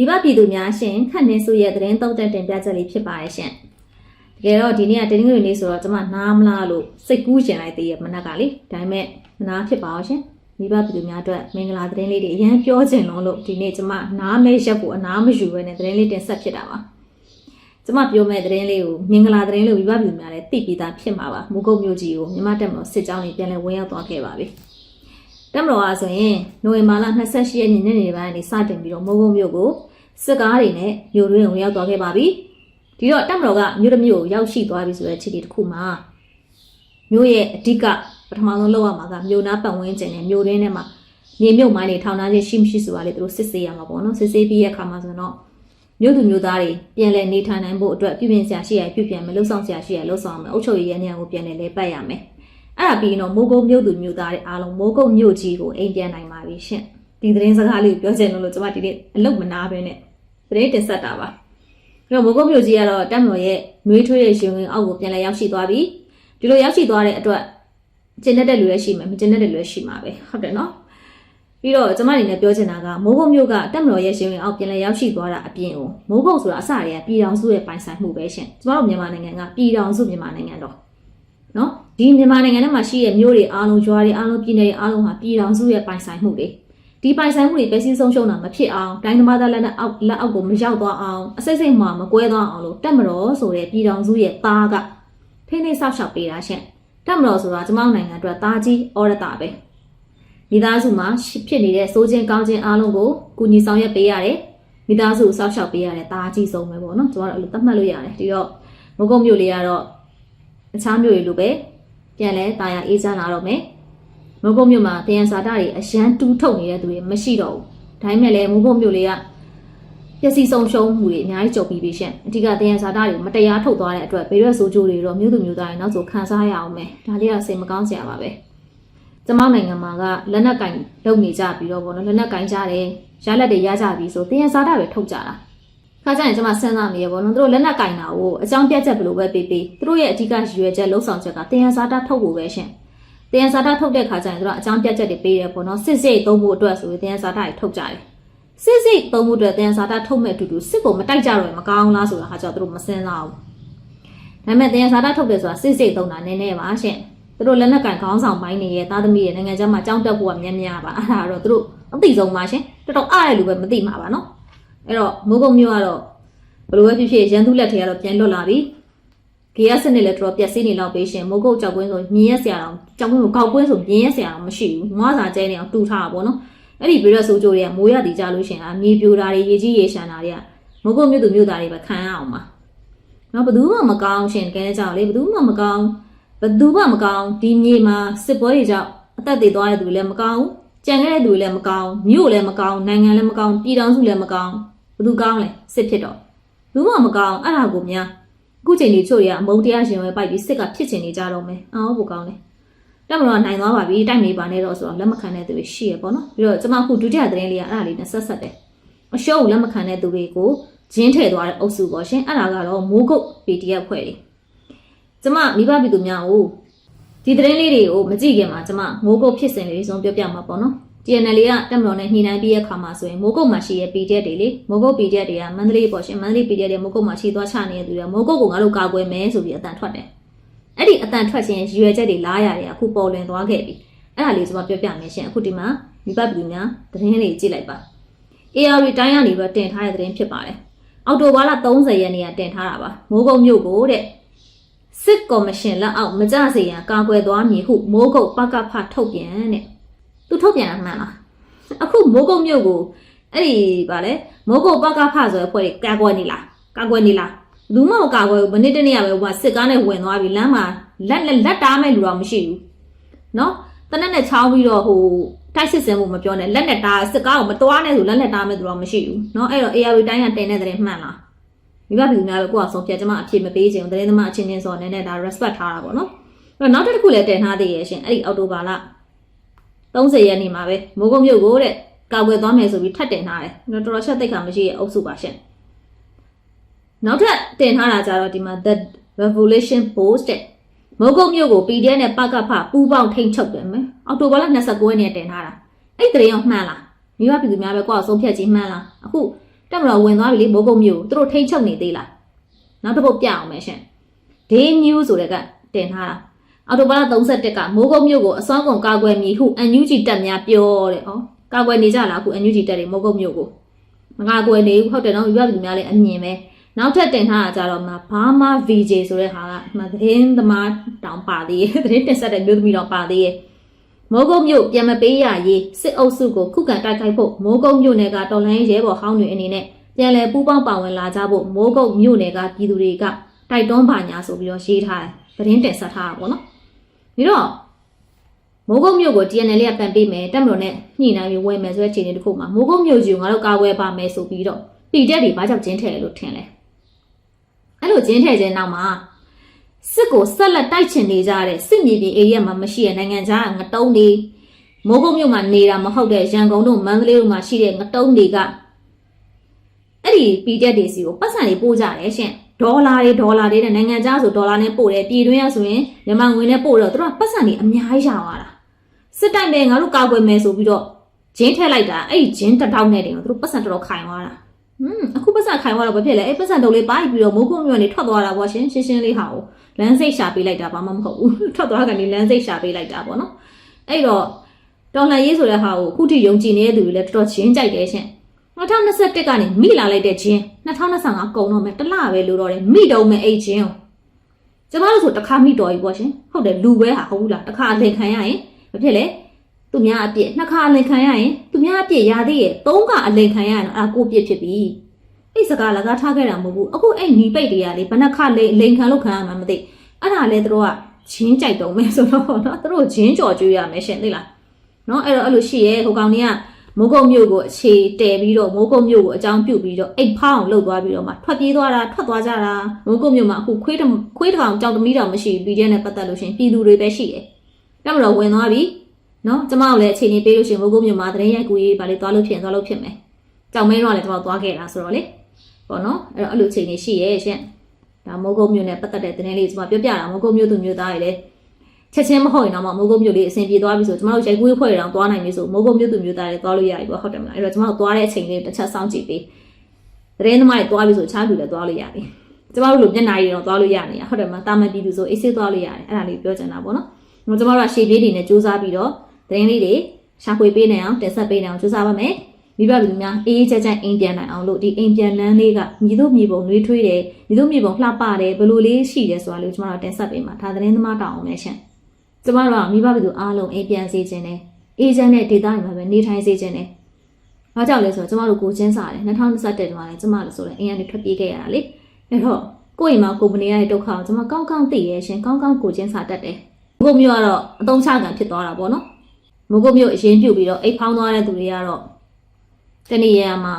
မိဘပြည်သူများရှင်ခန့်နေစုရဲ့သတင်းသုံးသက်တင်ပြချက်လေးဖြစ်ပါရဲ့ရှင်တကယ်တော့ဒီနေ့ကတင်းငွေနေ့ဆိုတော့ကျွန်မနားမလားလို့စိတ်ကူးကျင်လိုက်သေးရဲ့မနက်ကလေဒါပေမဲ့မနာဖြစ်ပါအောင်ရှင်မိဘပြည်သူများအတွက်မင်္ဂလာသတင်းလေးတွေအရင်ပြောချင်လုံးလို့ဒီနေ့ကျွန်မနားမဲရက်ကိုအနားမယူဘဲနဲ့သတင်းလေးတင်ဆက်ဖြစ်တာပါကျွန်မပြောမဲ့သတင်းလေးကိုမင်္ဂလာသတင်းလို့မိဘပြည်သူများလည်းသိပြီးသားဖြစ်မှာပါမုကုတ်မြို့ကြီးကိုမြမတက်မလို့စစ်ကြောင်းတွေပြန်လည်ဝင်ရောက်သွားခဲ့ပါပြီတက်မတော်အားဆိုရင်နိုဝင်ဘာလ28ရက်နေ့ညနေပိုင်းကနေစတင်ပြီးတော့မိုးကုတ်မြို့ကို စစ်ကားတွေနဲ့မြို့တွင်းဝင်ရောက်သွားခဲ့ပါပြီ။ဒီတော့တက်မတော်ကမြို့တစ်မြို့ကိုရောက်ရှိသွားပြီဆိုတဲ့အခြေအနေတစ်ခုမှာမြို့ရဲ့အဓိကပထမဆုံးလောက်ရမှာကမြို့နာပတ်ဝန်းကျင်နဲ့မြို့တွင်းထဲမှာမြေမြုပ်မိုင်းတွေထောင်ထားခြင်းရှိမရှိဆိုတာလေသူတို့စစ်ဆေးရမှာပေါ့နော်စစ်ဆေးပြီးရဲ့အခါမှာဆိုတော့မြို့သူမြို့သားတွေပြန်လည်နေထိုင်နိုင်ဖို့အတွက်ပြုပြင်ဆရာရှိရပြုပြင်မယ်လှုပ်ဆောင်ဆရာရှိရလှုပ်ဆောင်မယ်အုပ်ချုပ်ရေးရဲ့နေရာကိုပြန်လည်လဲပတ်ရမယ်အဲ့ဒါပြီးရင်တော့မိုးကုတ်မြို့သူမြို့သားတွေအားလုံးမိုးကုတ်မြို့ကြီးကိုအိမ်ပြန်နိုင်ပါပြီရှင်ဒီသတင်းစကားလေးကိုပြောချင်လို့လို့ကျွန်မဒီနေ့အလုပ်မနာပဲနဲ့ သတင်းတင်ဆက်တာပါအဲ့တော့မိုးကုတ်မြို့ကြီးကတော့တက်မတော်ရဲ့နှွေးထွေးရဲ့ရှင်ဝင်အောက်ကိုပြန်လဲရောက်ရှိသွားပြီဒီလိုရောက်ရှိသွားတဲ့အတွက်ကျင်းတဲ့လူလည်းရှိမယ်မကျင်းတဲ့လူလည်းရှိမှာပဲဟုတ်တယ်နော်ပြီးတော့ကျွန်မအနေနဲ့ပြောချင်တာကမိုးကုတ်မြို့ကတက်မတော်ရဲ့ရှင်ဝင်အောက်ပြန်လဲရောက်ရှိသွားတာအပြင်ကိုမိုးကုတ်ဆိုတာအစတွေကပြည်တော်စုရဲ့ပိုင်ဆိုင်မှုပဲရှင်ကျွန်တော်တို့မြန်မာနိုင်ငံကပြည်တော်စုမြန်မာနိုင်ငံတော့နော်ဒီမြန်မာနိုင်ငံထဲမှာရှိတဲ့မြို့တွေအားလုံးရွာတွေအားလုံးပြည်နယ်တွေအားလုံးဟာပြည်တော်စုရဲ့ပိုင်ဆိုင်မှုတွေ ဒီပိုင်ဆိုင်မှုတွေပဲစီးဆုံးရှုံးတာမဖြစ်အောင်တိုင်းသမားသားလက်နဲ့အောက်လက်အောက်ကိုမရောက်သွားအောင်အစိမ့်စိမ့်မှမကွဲသွားအောင်လို့တက်မတော်ဆိုတဲ့ပြည်တော်စုရဲ့သားကဖိနှိပ်ဆောက်ရှောက်ပေးတာရှင့်တက်မတော်ဆိုတာကျမတို့နိုင်ငံအတွက်သားကြီးဩရတာပဲမိသားစုမှာဖြစ်နေတဲ့စိုးခြင်းကောင်းခြင်းအားလုံးကိုကုညီဆောင်ရွက်ပေးရတယ်မိသားစုကိုဆောက်ရှောက်ပေးရတဲ့သားကြီးဆုံးပဲပေါ့နော်ကျမတို့အဲ့လိုသတ်မှတ်လို့ရတယ်ဒီတော့မုတ်ကုတ်မြို့လေးကတော့အခြားမျိုးတွေလိုပဲပြန်လဲတာယာအေးချမ်းလာတော့မယ် မုတ်ကုတ်မြို့မှာတယံဇာတာတွေအရန်တူးထုတ်နေတဲ့သူတွေမရှိတော့ဘူးဒါပေမဲ့လည်းမုတ်ကုတ်မြို့လေးကပျက်စီးဆုံးရှုံးမှုတွေအများကြီးကြုံပြီးပြီရှင်အဓိကတယံဇာတာတွေမတရားထုတ်သွားတဲ့အတွက်ဘေးရွက်ဆိုးကျိုးတွေတော့မြို့သူမြို့သားတွေနောက်ဆိုခံစားရအောင်မယ်ဒါလေးကစိတ်မကောင်းစရာပါပဲကျမနိုင်ငံမှာကလက်နက်ကင်လုပ်နေကြပြီးတော့ဗောနော်လက်နက်ကင်ကြတယ်ရလက်တွေရကြပြီဆိုတယံဇာတာပဲထုတ်ကြတာခါကျရင်ကျွန်မစဉ်းစားမိရပေါ့နော်သူတို့လက်နက်ကင်တာကိုအကြောင်းပြချက်ဘယ်လိုပဲပေးပေးသူတို့ရဲ့အဓိကရည်ရွယ်ချက်လှုပ်ဆောင်ချက်ကတင်ရစာတာထုတ်ဖို့ပဲရှင် တင်ရစာတာထုတ်တဲ့ခါကျရင်သူတို့အကြောင်းပြချက်တွေပေးတယ်ပေါ့နော်စစ်စစ်သုံးဖို့အတွက်ဆိုရင်တင်ရစာတာတွေထုတ်ကြတယ်စစ်စစ်သုံးဖို့အတွက်တင်ရစာတာထုတ်မဲ့အတူတူစစ်ကိုမတိုက်ကြတော့ရင်မကောင်းလားဆိုတာဟာကြောင့်သူတို့မစဉ်းစားဘူးဒါပေမဲ့တင်ရစာတာထုတ်တယ်ဆိုတာစစ်စစ်သုံးတာနည်းနည်းပါရှင်သူတို့လက်နက်ကင်ခေါင်းဆောင်ပိုင်းနေရဲ့သားသမီးရဲ့နိုင်ငံခြားမှာကြောင်းတက်ဖို့ကများများပါအဲ့ဒါတော့သူတို့အသိဆုံးပါရှင်တော်တော်အားရလူပဲမသိမှာပါနော်အဲ့တော့မိုးကုံမျိုးကတော့ဘလို့ပဲဖြစ်ဖြစ်ရန်သူလက်ထဲကတော့ပြန်လွတ်လာပြီ။ ဂေယစနစ်လည်းတော်တော်ပြက်စီးနေလောက်ပေးရှင်မိုးကုတ်ကြောက်ကွင်းဆိုမြင်းရက်ဆရာတော်ကြောက်ကွင်းကိုကောက်ကွင်းဆိုမြင်းရက်ဆရာတော်မရှိဘူး။ငွားစာကျဲနေအောင်တူထားတာပေါ့နော်။အဲ့ဒီဗီရက်ဆိုးကြိုတွေကမိုးရတီကြလို့ရှင်အာမြေပြိုတာတွေရေကြီးရေရှမ်းတာတွေကမိုးကုတ်မြို့သူမြို့သားတွေပဲခံရအောင်ပါ။နော်ဘယ်သူမှမကောင်းရှင်တကယ်ကြောက်လေဘယ်သူမှမကောင်းဘယ်သူမှမကောင်းဒီမြေမှာစစ်ပွဲတွေကြောင့်အသက်တွေသွားတဲ့သူတွေလည်းမကောင်းကြံခဲ့တဲ့သူတွေလည်းမကောင်းမြို့လည်းမကောင်းနိုင်ငံလည်းမကောင်းပြည်ထောင်စုလည်းမကောင်းဘယ်သူကောင်းလဲစစ်ဖြစ်တော့ဘူးမမကောင်းအဲ့ဒါကိုများ အခုချိန်ကြီးချို့ရအမုန်းတရားရှင်ဝဲပိုက်ပြီးစစ်ကဖြစ်ချင်နေကြတော့မယ်အော်ဘိုကောင်းလေတက်မလို့နိုင်သွားပါပြီတိုက်နေပါနဲ့တော့ဆိုတော့လက်မခံတဲ့သူတွေရှိရပေါ့နော်ပြီးတော့ကျွန်မအခုဒုတိယသတင်းလေးကအဲ့ဒါလေးနဲ့ဆက်ဆက်တယ်အရှုံးကိုလက်မခံတဲ့သူတွေကိုဂျင်းထည့်သွားတဲ့အုပ်စုပေါ့ရှင်အဲ့ဒါကတော့မိုးကုတ် PDF ဖွဲ့တွေကျွန်မမိဘပြည်သူများကိုဒီသတင်းလေးတွေကိုမကြည့်ခင်မှာကျွန်မမိုးကုတ်ဖြစ်စဉ်လေးဆုံးပြောပြမှာပေါ့နော် TNL ကတက်မတော်နဲ့ညှိနှိုင်းပြီးရခါမှာဆိုရင်မိုးကုတ်မှာရှိရဲ့ PDF တွေလေမိုးကုတ် PDF တွေကမန္တလေးပေါ့ရှင်မန္တလေး PDF တွေမိုးကုတ်မှာရှိသွားချနေတဲ့သူတွေမိုးကုတ်ကိုငါတို့ကာကွယ်မယ်ဆိုပြီးအတန်ထွက်တယ်အဲ့ဒီအတန်ထွက်ခြင်းရည်ရွယ်ချက်တွေလားရတယ်အခုပေါ်လွင်သွားခဲ့ပြီအဲ့ဒါလေးကျွန်မပြောပြမယ်ရှင်အခုဒီမှာမိဘပြည်သူများသတင်းလေးကြည့်လိုက်ပါ AR တိုင်းကနေပြီးတင်ထားတဲ့သတင်းဖြစ်ပါတယ်အောက်တိုဘာလ30ရက်နေ့ကတင်ထားတာပါမိုးကုတ်မြို့ကိုတဲ့စစ်ကော်မရှင်လက်အောက်မကြစေရန်ကာကွယ်သွားမည်ဟုမိုးကုတ်ပကဖထုတ်ပြန်တဲ့ သူထုတ်ပြန်တာမှန်လားအခုမိုးကုတ်မြို့ကိုအဲ့ဒီဗာလဲမိုးကုတ်ပကဖဆိုတဲ့ဖွဲ့တွေကာကွယ်နေလားကာကွယ်နေလားလူမမကာကွယ်ဘူးမနစ်တနေ့ကပဲဟိုကစစ်ကားနဲ့ဝင်သွားပြီးလမ်းမှာလက်လက်လက်တားမဲ့လူတော့မရှိဘူးနော်တနက်နဲ့ချောင်းပြီးတော့ဟိုတိုက်စစ်စင်မှုမပြောနဲ့လက်နဲ့တားစစ်ကားကိုမတွားနဲ့ဆိုလက်နဲ့တားမဲ့သူတော့မရှိဘူးနော်အဲ့တော့ ARB တိုင်းကတင်တဲ့တဲ့မှန်လားမိဘပြည်များပဲကိုကဆုံးဖြတ်ကျမအဖြစ်မပေးချင်ဘူးတရင်သမားအချင်းချင်းဆိုတော့နည်းနည်းဒါ respect ထားတာပေါ့နော်အဲ့တော့နောက်တစ်ခုလည်းတင်ထားသေးရဲ့ရှင်အဲ့ဒီအော်တိုဘာလ 30ရက်နေ့မှာပဲမိုးကုတ်မြို့ကိုတဲ့ကောက်ွယ်သွားမယ်ဆိုပြီးထပ်တင်ထားတယ်။တော်တော်ချက်သိက္ခာမရှိရဲ့အုပ်စုပါရှင်။နောက်ထပ်တင်ထားတာကြတော့ဒီမှာ the revolution post တဲ့မိုးကုတ်မြို့ကို PDF နဲ့ပကဖပူးပေါင်းထိန်ချုပ်တယ်မယ်။အောက်တိုဘာလ29ရက်နေ့တင်ထားတာ။အဲ့ဒီတရင်ရောမှန်လား။မိဘပြည်သူများပဲကိုယ့်အဆုံးဖြတ်ကြီးမှန်လား။အခုတက်မတော်ဝင်သွားပြီလေမိုးကုတ်မြို့သူတို့ထိန်းချုပ်နေသေးလားနောက်တစ်ပုတ်ပြအောင်မယ်ရှင် Day News ဆိုတဲ့ကတင်ထားတာ အော်တိုဘာလ31ကမိုးကုတ်မြို့ကိုအစွမ်းကုန်ကာကွယ်မည်ဟု NUG တပ်များပြောတဲ့ဟောကာကွယ်နေကြလားအခု NUG တပ်တွေမိုးကုတ်မြို့ကိုမကာကွယ်နေဘူးဟုတ်တယ်နော်ယူရပြည်သူများလည်းအမြင်ပဲနောက်ထပ်တင်ထားတာကြတော့မှဘာမှ VJ ဆိုတဲ့ဟာကမှသတင်းသမားတောင်ပါသေးရဲ့သတင်းတင်ဆက်တဲ့မျိုးသမီးတောင်ပါသေးရဲ့မိုးကုတ်မြို့ပြန်မပေးရရေးစစ်အုပ်စုကိုခုခံတိုက်ခိုက်ဖို့မိုးကုတ်မြို့နယ်ကတော်လိုင်းရဲဘော်ဟောင်းတွေအနေနဲ့ပြန်လည်ပူးပေါင်းပါဝင်လာကြဖို့မိုးကုတ်မြို့နယ်ကပြည်သူတွေကတိုက်တွန်းပါညာဆိုပြီးတော့ရေးထားတယ်။သတင်းတင်ဆက်ထားတာပေါ့နော်။ ပြီးတော့မိုးကုတ်မြို့ကို TNL ကပန်ပေးမယ်တက်မလို့နဲ့ညှိနှိုင်းပြီးဝယ်မယ်ဆိုတဲ့အခြေအနေတစ်ခုမှာမိုးကုတ်မြို့ကြီးကိုငါတို့ကာကွယ်ပါမယ်ဆိုပြီးတော့ပြည်တက်တွေဘာကြောင့်ကျင်းထည့်လဲလို့ထင်လဲ။အဲ့လိုကျင်းထည့်ခြင်းနောက်မှာစစ်ကိုဆက်လက်တိုက်ချင်နေကြတဲ့စစ်မြေပြင်ဧရိယာမှာမရှိတဲ့နိုင်ငံခြားငတုံးတွေမိုးကုတ်မြို့မှာနေတာမဟုတ်တဲ့ရန်ကုန်တို့မန္တလေးတို့မှာရှိတဲ့ငတုံးတွေကအဲ့ဒီပြည်တက်တွေစီကိုပတ်စံတွေပို့ကြတယ်ရှင် ဒေါ်လာတွေဒေါ်လာတွေနဲ့နိုင်ငံခြားဆိုဒေါ်လာနဲ့ပို့တယ်ပြည်တွင်းရဆိုရင်မြန်မာငွေနဲ့ပို့တော့သူတို့ကပတ်စံတွေအများကြီးရသွားတာစစ်တိုင်ပဲငါတို့ကာကွယ်မယ်ဆိုပြီးတော့ဂျင်းထည့်လိုက်တာအဲ့ဒီဂျင်းတစ်တောက်နဲ့တင်ကိုသူတို့ပတ်စံတော်တော်ခိုင်သွားတာဟွန်းအခုပတ်စံခိုင်သွားတော့ဘာဖြစ်လဲအဲ့ပတ်စံတုံးလေးပိုင်းပြီးတော့မိုးကုတ်မြို့ကနေထွက်သွားတာပေါ့ရှင်ရှင်းရှင်းလေးဟာကိုလမ်းစိတ်ရှာပေးလိုက်တာဘာမှမဟုတ်ဘူးထွက်သွားကနေလမ်းစိတ်ရှာပေးလိုက်တာပေါ့နော်အဲ့တော့တော်လှန်ရေးဆိုတဲ့ဟာကိုခုထိယုံကြည်နေတဲ့သူတွေလည်းတော်တော်ချင်းကြိုက်တယ်ရှင် 2021ကနေမိလာလိုက်တဲ့ချင်း2025ကုန်တော့မယ်တလပဲလို့တော့တယ်မိတော့မယ်အဲ့ချင်းကိုကျမတို့ဆိုတခါမိတော်ပြီပေါ့ရှင်ဟုတ်တယ်လူပဲဟာဟုတ်ဘူးလားတခါအလင်ခံရရင်မဖြစ်လေသူများအပြစ်နှစ်ခါအလင်ခံရရင်သူများအပြစ်ရာသေးရဲ့သုံးခါအလင်ခံရရင်တော့အာကိုပြစ်ဖြစ်ပြီအဲ့စကားလကားထားခဲ့တာမဟုတ်ဘူးအခုအဲ့ညီပိတ်တွေကလေဘယ်နှခါလိန်လိန်ခံလို့ခံရမှာမသိအဲ့ဒါလဲတို့ကချင်းကြိုက်တော့မယ်ဆိုတော့နော်တို့ချင်းကြော်ကျွေးရမယ်ရှင်သိလားနော်အဲ့တော့အဲ့လိုရှိရဲဟိုကောင်ကြီးက မိုးကုတ်မြို့ကိုအခြေတည်ပြီးတော့မိုးကုတ်မြို့ကိုအကြောင်းပြုပြီးတော့အိတ်ဖောင်းလှုပ်သွားပြီးတော့မှထွက်ပြေးသွားတာထွက်သွားကြတာမိုးကုတ်မြို့မှာအခုခွေးတခွေးတောင်ကြောင်တမီးတောင်မရှိဘူးပြည်ထဲနဲ့ပတ်သက်လို့ရှင်ပြည်သူတွေပဲရှိတယ်။တမတော်ဝင်သွားပြီနော်ကျမတို့လည်းအခြေအနေပေးလို့ရှင်မိုးကုတ်မြို့မှာတရင်ရိုက်ကူရေးပါလေသွားလို့ဖြစ်ရင်သွားလို့ဖြစ်မယ်။ကြောင်မဲတော့လည်းတော့သွားခဲ့တာဆိုတော့လေပေါ့နော်အဲ့တော့အဲ့လိုအခြေအနေရှိရဲ့ရှင်။ဒါမိုးကုတ်မြို့နဲ့ပတ်သက်တဲ့သတင်းလေးကျမပြောပြတာမိုးကုတ်မြို့သူမြို့သားတွေလည်း ချက်ချင်းမဟုတ်ရင်တော့မိုးကုတ်မြို့လေးအဆင်ပြေသွားပြီဆိုကျွန်တော်တို့ရိုက်ကူးဖွဲ့ရအောင်သွားနိုင်ပြီဆိုမိုးကုတ်မြို့သူမြို့သားတွေသွားလို့ရပြီပေါ့ဟုတ်တယ်မလားအဲ့တော့ကျွန်တော်တို့သွားတဲ့အချိန်လေးတစ်ချက်စောင့်ကြည့်ပေးသတင်းသမားတွေသွားပြီဆိုချားလူလည်းသွားလို့ရပြီကျွန်တော်တို့လိုမျက်နှာရည်တော့သွားလို့ရနေတာဟုတ်တယ်မလားတာမန်ပြည်သူဆိုအေးဆေးသွားလို့ရတယ်အဲ့ဒါလေးပြောချင်တာပေါ့နော်ကျွန်တော်တို့ကရှေ့ပြေးတွေနဲ့စူးစမ်းပြီးတော့သတင်းလေးတွေရှာဖွေပေးနိုင်အောင်တင်ဆက်ပေးနိုင်အောင်စူးစမ်းပါမယ်မိဘလူများအေးအေးချမ်းချမ်းအိမ်ပြန်နိုင်အောင်လို့ဒီအိမ်ပြန်လန်းလေးကမြည်တို့မြည်ပုံနှွေးထွေးတယ်မြည်တို့မြည်ပုံလှပတယ်ဘယ်လိုလေးရှိတယ်ဆိုတာလေးကိုကျွန်တော်တို့တင်ဆက်ပေးမှာဒါသတင်းသမားတောင်းအောင်လဲရှင် ကျမတို့ကမိဘလူအားလုံးအိမ်ပြန်စေခြင်းနဲ့အေးချမ်းတဲ့ဒေသတွေမှာပဲနေထိုင်စေခြင်းနဲ့ဘာကြောင့်လဲဆိုတော့ကျမတို့ကိုချင်းစားတယ်2021မှာလည်းကျမတို့ဆိုလည်းအိမ်ကနေထွက်ပြေးခဲ့ရတာလေအဲ့တော့ကိုယ့်အိမ်မှာကိုယ်ပနေရတဲ့ဒုက္ခကိုကျမကောင်းကောင်းသိရရှင်ကောင်းကောင်းကိုချင်းစားတတ်တယ်ကိုမျိုးကတော့အတုံးချခံဖြစ်သွားတာပေါ့နော်မကိုမျိုးအရင်ပြုတ်ပြီးတော့အိတ်ဖောင်းသွားတဲ့သူတွေကတော့တနေ့ရမှာ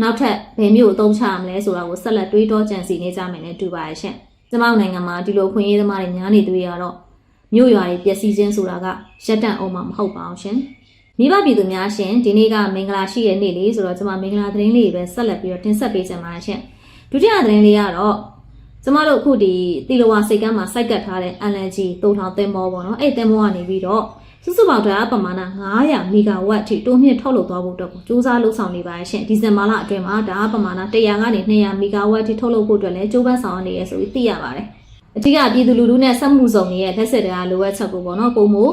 နောက်ထပ်ဘယ်မျိုးအသုံးချရမလဲဆိုတာကိုဆက်လက်တွေးတောကြံစီနေကြမယ်နဲ့တူပါရဲ့ရှင်။ကျမတို့နိုင်ငံမှာဒီလိုခွင့်ရေးသမားတွေများနေသူတွေကတော့ မြို့ရွာတွေပျက်စီးခြင်းဆိုတာကရက်တန့်အောင်မှာမဟုတ်ပါဘူးရှင်။မိဘပြည်သူများရှင်ဒီနေ့ကမင်္ဂလာရှိတဲ့နေ့လေးဆိုတော့ကျမမင်္ဂလာသတင်းလေးပဲဆက်လက်ပြီးတော့တင်ဆက်ပေးချင်ပါတယ်ရှင်။ဒုတိယသတင်းလေးကတော့ကျမတို့အခုဒီတီလဝါစိတ်ကမ်းမှာစိုက်ကတ်ထားတဲ့ LNG တုံထောင်သင်္ဘောပေါ့နော်။အဲ့သင်္ဘောကနေပြီးတော့စုစုပေါင်းဓာတ်အားပမာဏ900မီဂါဝတ်အထိတိုးမြင့်ထုတ်လုပ်သွားဖို့အတွက်ကိုစူးစမ်းလှုပ်ဆောင်နေပါရှင်ဒီဇင်ဘာလအတွင်းမှာဓာတ်အားပမာဏ100ကနေ200မီဂါဝတ်အထိထုတ်လုပ်ဖို့အတွက်လည်းကြိုးပမ်းဆောင်နေရဆိုပြီးသိရပါတယ် အထူးကပြည်သူလူထုနဲ့စက်မှုစုံတွေရဲ့လက်ဆက်တရားလိုအပ်ချက်ကိုပေါ့နော်ပုံမှု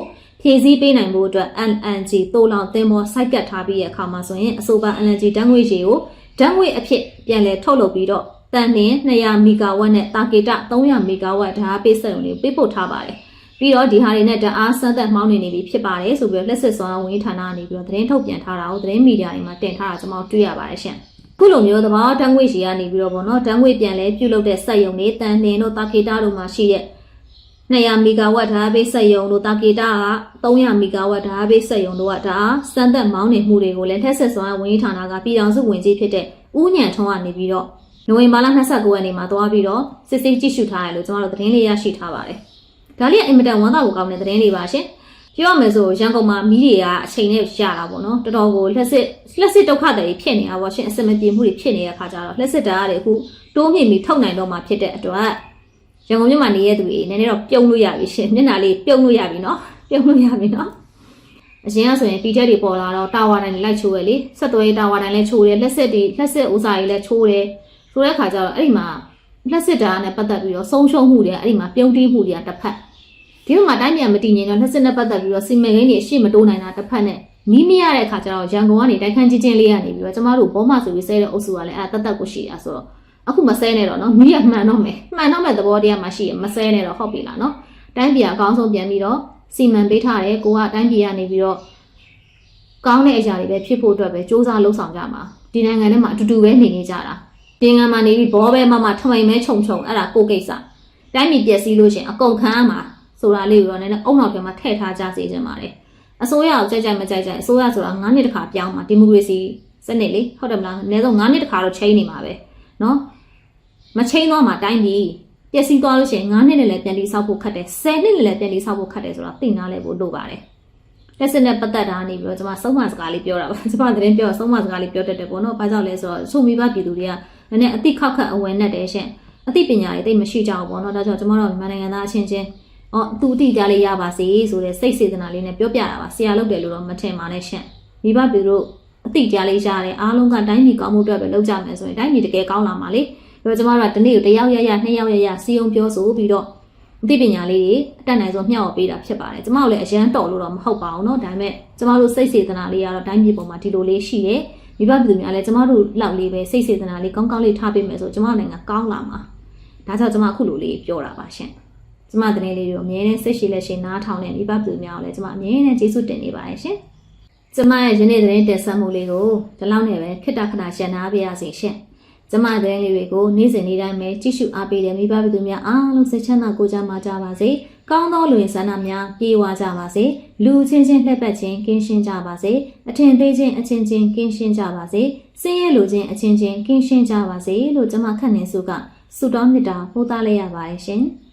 ဖြည့်ဆည်းပေးနိုင်ဖို့အတွက် LNG တိုးလောင်သင်္ဘောစိုက်ကတ်ထားပြီးရဲ့အခါမှာဆိုရင်အဆိုပါ LNG ဓာတ်ငွေ့ရေကိုဓာတ်ငွေ့အဖြစ်ပြန်လည်ထုတ်လုပ်ပြီးတော့တန်နှင်း200မီဂါဝတ်နဲ့တာကေတ300မီဂါဝတ်ဓာတ်အားပေးစက်ရုံတွေပေးပို့ထားပါတယ်ပြီးတော့ဒီဟာတွေနဲ့တအားစမ်းသက်မှောင်းနေနေပြီဖြစ်ပါတယ်ဆိုပြီးတော့လက်စစ်စွမ်းဝန်ကြီးဌာနကနေပြီးတော့သတင်းထုတ်ပြန်ထားတာကိုသတင်းမီဒီယာတွေမှာတင်ထားတာကျွန်တော်တွေ့ရပါတယ်ရှင် ခုလိုမျိုးသဘာဝတန်းငွေရှည်ကနေပြီးတော့ဗောနော်တန်းငွေပြန်လဲပြုတ်လုတဲ့စက်ရုံတွေတန်နှင်းတို့တာကေတာတို့မှာရှိတဲ့200မီဂါဝတ်ဓာတ်ပေးစက်ရုံတို့တာကေတာက300မီဂါဝတ်ဓာတ်ပေးစက်ရုံတို့ကဒါစမ်းသက်မောင်းနေမှုတွေကိုလည်းထက်ဆက်စွမ်းဝန်ကြီးဌာနကပြည်ထောင်စုဝန်ကြီးဖြစ်တဲ့ဦးညံထွန်းကနေပြီးတော့နိုဝင်ဘာလ29ရက်နေ့မှာသွားပြီးတော့စစ်ဆေးကြည့်ရှုထားတယ်လို့ကျွန်တော်တို့သတင်းလေးရရှိထားပါတယ်ဒါလေးကအင်မတန်ဝမ်းသာဖို့ကောင်းတဲ့သတင်းလေးပါရှင် ပြောရမယ်ဆိုရန်ကုန်မှာမီးတွေကအချိန်နဲ့ရတာပေါ့နော်တော်တော်ကိုလက်စစ်လက်စစ်ဒုက္ခတွေဖြစ်နေတာပေါ့ရှင်အစမပြေမှုတွေဖြစ်နေတဲ့ခါကျတော့လက်စစ်ဓာတ်တွေအခုတိုးမြင့်ပြီးထုတ်နိုင်တော့မှဖြစ်တဲ့အတွက်ရန်ကုန်မြို့မှာနေတဲ့သူတွေနည်းနည်းတော့ပြုံးလို့ရပြီရှင်မျက်နှာလေးပြုံးလို့ရပြီနော်ပြုံးလို့ရပြီနော်အရင်ကဆိုရင်ပီချက်တွေပေါ်လာတော့တာဝါတိုင်းတွေလိုက်ချိုးရလေဆက်သွဲတာဝါတိုင်းလည်းချိုးတယ်လက်ဆက်တွေလက်ဆက်ဥစားတွေလည်းချိုးတယ်ဆိုတဲ့ခါကျတော့အဲ့ဒီမှာလက်ဆက်တာနဲ့ပတ်သက်ပြီးတော့ဆုံးရှုံးမှုတွေအဲ့ဒီမှာပြုံးတီးမှုတွေကတစ်ဖက် ဒီလိုမှတိုင်းပြန်မတည်ငြိမ်တော့လက်ဆက်နဲ့ပတ်သက်ပြီးတော့စီမံကိန်းတွေအရှိမတိုးနိုင်တာတစ်ဖက်နဲ့နီးမရတဲ့ခါကျတော့ရန်ကုန်ကနေတိုက်ခန်းချင်းချင်းလေးကနေပြီးတော့ကျမတို့ဘောမဆိုပြီးဆဲတဲ့အုပ်စုကလည်းအဲ့တတ်တတ်ကိုရှိတာဆိုတော့အခုမဆဲနဲ့တော့နော်မီးရမှန်တော့မယ်မှန်တော့မယ်သဘောတရားမှရှိရမဆဲနဲ့တော့ဟုတ်ပြီလားနော်တိုင်းပြည်အကောင်းဆုံးပြန်ပြီးတော့စီမံပေးထားတယ်ကိုကတိုင်းပြည်ကနေပြီးတော့ကောင်းတဲ့အရာတွေပဲဖြစ်ဖို့အတွက်ပဲစ조사လှုပ်ဆောင်ကြမှာဒီနိုင်ငံထဲမှာအတူတူပဲနေနေကြတာပြင်ငံမှာနေပြီးဘောပဲမမထမိန်မဲခြုံခြုံအဲ့ဒါကိုကိစ္စတိုင်းပြည်ပျက်စီးလို့ရှရင်အကုန်ခံရမှာ ဆိုတာလေးကိုတော့နည်းနည်းအုံနောက်ပြန်မှာထည့်ထားကြစေချင်ပါတယ်အစိုးရကိုကြိုက်ကြိုက်မကြိုက်ကြိုက်အစိုးရဆိုတာ9နှစ်တစ်ခါပြောင်းမှာဒီမိုကရေစီစနစ်လေဟုတ်တယ်မလားအနည်းဆုံး9နှစ်တစ်ခါတော့ချိန်နေမှာပဲเนาะမချိန်တော့မှတိုင်းပြည်ပျက်စီးသွားလို့ရှရင်9နှစ်နဲ့လည်းပြန်ပြီးဆောက်ဖို့ခက်တယ်10နှစ်နဲ့လည်းပြန်ပြီးဆောက်ဖို့ခက်တယ်ဆိုတာသိနာလဲဖို့လိုပါတယ် လက်စစ်နဲ့ပတ်သက်တာနေပြီးတော့ကျွန်မဆုံးမစကားလေးပြောတာပါကျွန်မသတင်းပြောဆုံးမစကားလေးပြောတတ်တယ်ပေါ့နော်ဘာကြောင့်လဲဆိုတော့ဆိုမိဘပြည်သူတွေကနည်းနည်းအသိခောက်ခတ်အဝယ်နဲ့တယ်ရှင်အသိပညာတွေတိတ်မရှိကြဘူးပေါ့နော်ဒါကြောင့်ကျွန်မတို့မြန်မာနိုင်ငံသားအချင်းချင်း အော်သူအသိကြားလေးရပါစေဆိုတဲ့စိတ်စေတနာလေးနဲ့ပြောပြတာပါဆရာလုပ်တယ်လို့တော့မထင်ပါနဲ့ရှင်မိဘပြည်သူတို့အသိကြားလေးရတယ်အားလုံးကတိုင်းပြည်ကောင်းမှုအတွက်ပဲလုပ်ကြမယ်ဆိုရင်တိုင်းပြည်တကယ်ကောင်းလာမှာလေဒါကျွန်မတို့ကဒီနေ့ကိုတယောက်ရရနှစ်ယောက်ရရစီယုံပြောဆိုပြီးတော့ အသိပညာလေးတွေအတက်နိုင်ဆုံးမျှော်ပေးတာဖြစ်ပါတယ်ကျမတို့လည်းအရန်တော်လို့တော့မဟုတ်ပါဘူးเนาะဒါပေမဲ့ကျမတို့စိတ်စေတနာလေးကတော့တိုင်းပြည်ပေါ်မှာဒီလိုလေးရှိတယ်မိဘပြည်သူများလည်းကျမတို့လောက်လေးပဲစိတ်စေတနာလေးကောင်းကောင်းလေးထားပေးမယ်ဆိုကျမတို့နိုင်ငံကောင်းလာမှာဒါကြောင့်ကျမအခုလိုလေးပြောတာပါရှင် ကျမတဲ့လေးတွေကိုအမြဲတမ်းစိတ်ရှိလက်ရှိနားထောင်တဲ့မိဘပြည်သူများကိုလည်းကျမအမြဲတမ်းကျေးဇူးတင်နေပါတယ်ရှင်ကျမရဲ့ယနေ့သတင်းတင်ဆက်မှုလေးကိုဒီလောက်နဲ့ပဲခိတ္တခဏရှင်းနာပေးရစီရှင်ကျမတဲ့လေးတွေကိုနေ့စဉ်နေ့တိုင်းပဲကြည့်ရှုအားပေးတဲ့မိဘပြည်သူများအားလုံးစိတ်ချမ်းသာကိုယ်ကျန်းမာကြပါစေ။ကောင်းသောလူဝင်ဆန္ဒများပြေဝကြပါစေ။လူချင်းချင်းလှည့်ပတ်ခြင်းကင်းရှင်းကြပါစေ။အထင်သေးခြင်းအချင်းချင်းကင်းရှင်းကြပါစေ။စင်းရဲလူချင်းအချင်းချင်းကင်းရှင်းကြပါစေလို့ကျမခန့်နေစုကဆုတောင်းမေတ္တာပို့သလိုက်ရပါတယ်ရှင်။